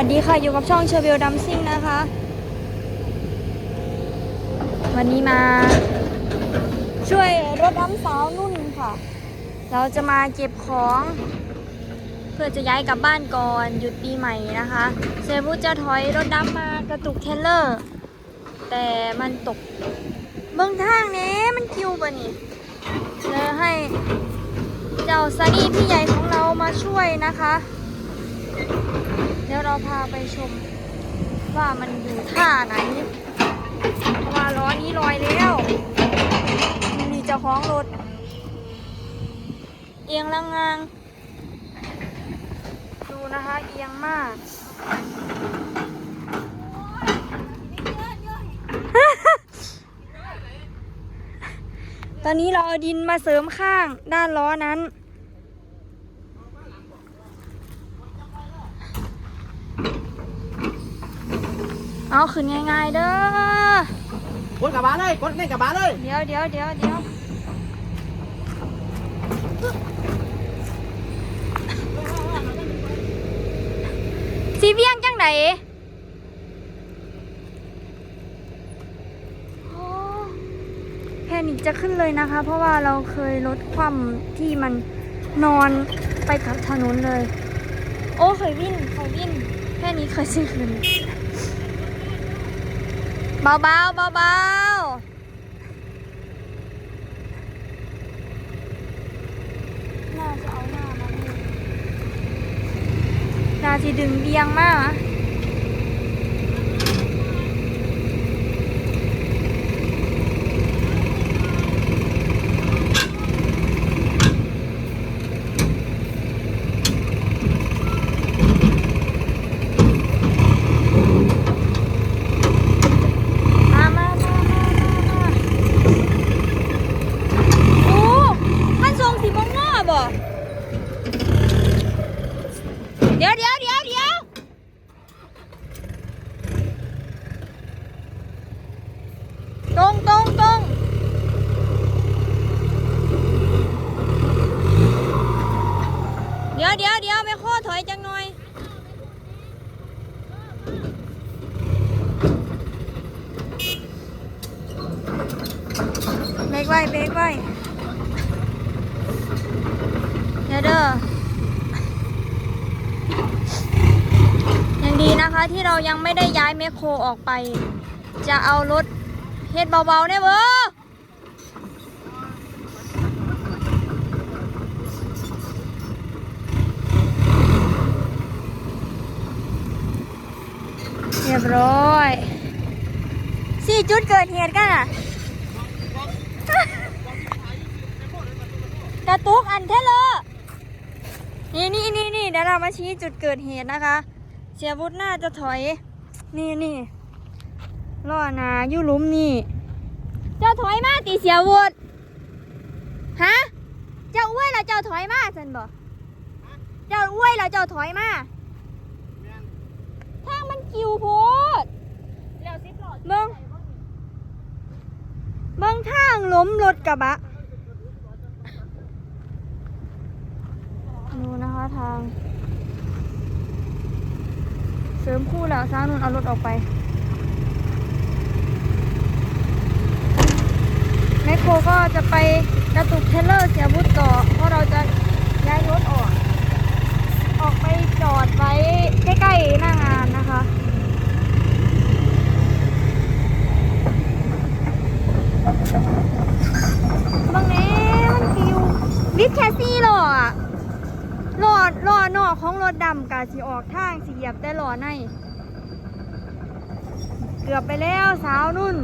วัสดีค่ะ อยู่กับช่องเชอร์เบลดัมซิ่งนะคะ วันนี้มา ช่วยรถน้ำสาวนุ่นค่ะ เราจะมาเก็บของ เพื่อจะย้ายกลับบ้านก่อนหยุดปีใหม่นะคะเซบุจะถอยรถน้ำมากระตุกเทเลอร์ แต่มันตกเบื้องทางเนี้มันคิวปะนี่เลยให้เจ้าซันนี่พี่ใหญ่ของเรามาช่วยนะคะ เราพาไปชม ว่ามันอยู่ท่าไหนว่าล้อนี้ลอยแล้วมีเจ้าของรถ เอียงลังงางดูนะคะ เอียงมากตอนนี้เราเอาดินมาเสริมข้างด้านล้อนั้น เอาขึ้นง่ายๆเด้อกดกระบะเลยกดในกระบะเลยเดี๋ยวเดี๋ยวเดี๋ยวเดี๋ยวสีเวียงจังไหนโอ้แพนิกจะขึ้นเลยนะคะ เพราะว่าเราเคยลดความที่มันนอนไปกับถนนเลย โอ้เคยวิ่งเคยวิ่งแค่นี้เคยสิ้นคืน เบาๆเบาๆน่าจะเอาหน้ามาดูน่าจะดึงเบียงมากอะมามามามามามาโอ้มันทรงสีม่วงงอบ่ เดี๋ยวเดี๋ยวเดี๋ยวเดี๋ยวตรงตรงตรงเดี๋ยวเดี๋ยวเดี๋ยวไปโค้ถอยจังหน่อยเบรกไว้เบรกไว้เดี๋ยวเด้อยังดี นะคะที่เรายังไม่ได้ย้ายแมคโครออกไป จะเอารถเฮ็ดเบาๆได้เว้อเรียบร้อยสี่จุดเกิดเหตุกันอะกระตุกอันเทเลอร์นี่นี่นี่นี่เดี๋ยวเรามาชี้จุดเกิดเหตุนะคะ เสียบุตรน่าจะถอย นี่นี่ล่อหนาอยู่หลุมนี่ เจ้าถอยมาตีเสียวุฒฮะ เจ้าอ้วยแล้วเจ้าถอยมาสันบอกเจ้าอ้วยแล้วเจ้าถอยมาทางมันคิวโพดเบิ่งเบิ่งทางล้มรถกระบะดูนะคะทาง ริมคู่แล้วซ้างนุ่นเอารถออกไปแมคโครก็จะไปกระตุกเทเลอร์เสียบุตรต่อเพราะเราจะย้ายรถออก ออกไปจอดไว้ใกล้ๆหน้างานนะคะบางแน่มันฟิววิดแคสซี่หรออะ ล้อล้อนอกของรถดำกาสีออกทางสีเหยียบแต่ล้อใน เกือบไปแล้วสาวนุ่น